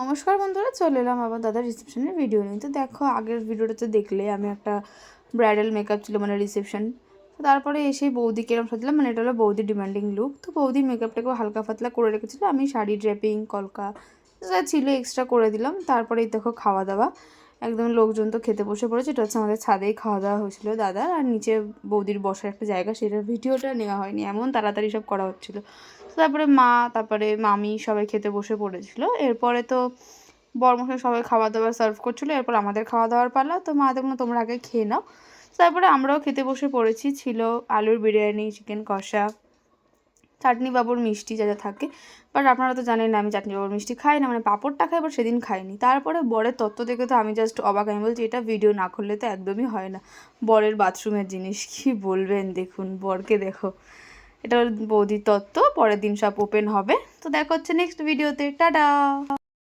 নমস্কার বন্ধুরা, চলে এলাম আবার দাদার রিসেপশনের ভিডিও নিয়ে। তো দেখো, আগের ভিডিওটা তো দেখলে আমি একটা ব্রাইডাল মেকআপ ছিল মানে রিসেপশন তারপরে এসে বৌদি কেরম সাজলাম মানে এটা হলো বৌদি ডিমান্ডিং লুক তো বৌদি মেকআপটাকেও হালকা ফাতলা করে রেখেছিল। আমি শাড়ি ড্রেপিং কলকা, যা ছিল এক্সট্রা করে দিলাম। তারপরে দেখো খাওয়া দাওয়া একদম লোকজন তো খেতে বসে পড়েছে। এটা হচ্ছে আমাদের ছাদেই খাওয়া দাওয়া হয়েছিল দাদার। আর নিচে বৌদির বসার একটা জায়গা, সেটার ভিডিওটা নেওয়া হয়নি। এমন তাড়াতাড়ি সব করা হচ্ছিল। তারপরে মা, তারপরে মামি সবাই খেতে বসে পড়েছিল। এরপরে তো বরমশাই সবাই খাওয়া দাওয়া সার্ভ করছিল। এরপর আমাদের খাওয়া দাওয়ার পালা। তো মা দেখুন তোমরা আগে খেয়ে নাও। তারপরে আমরাও খেতে বসে পড়েছি। ছিল আলুর বিরিয়ানি চিকেন কষা। চাটনি বাবুর মিষ্টি যা যা থাকে। বাট আপনারা তো জানেন না আমি চাটনি বাবুর মিষ্টি খাই না মানে পাঁপড়টা খাই বাট সেদিন খাইনি। তারপরে বরের তত্ত্ব দেখে তো আমি জাস্ট অবাক, আমি বলছি, এটা ভিডিও না করলে তো একদমই হয় না। বরের বাথরুমের জিনিস, কি বলবেন? দেখুন, বরকে দেখো। এটা বৌদির তত্ত্ব, পরের দিন সব ওপেন হবে। তো দেখা হচ্ছে নেক্সট ভিডিওতে টাটা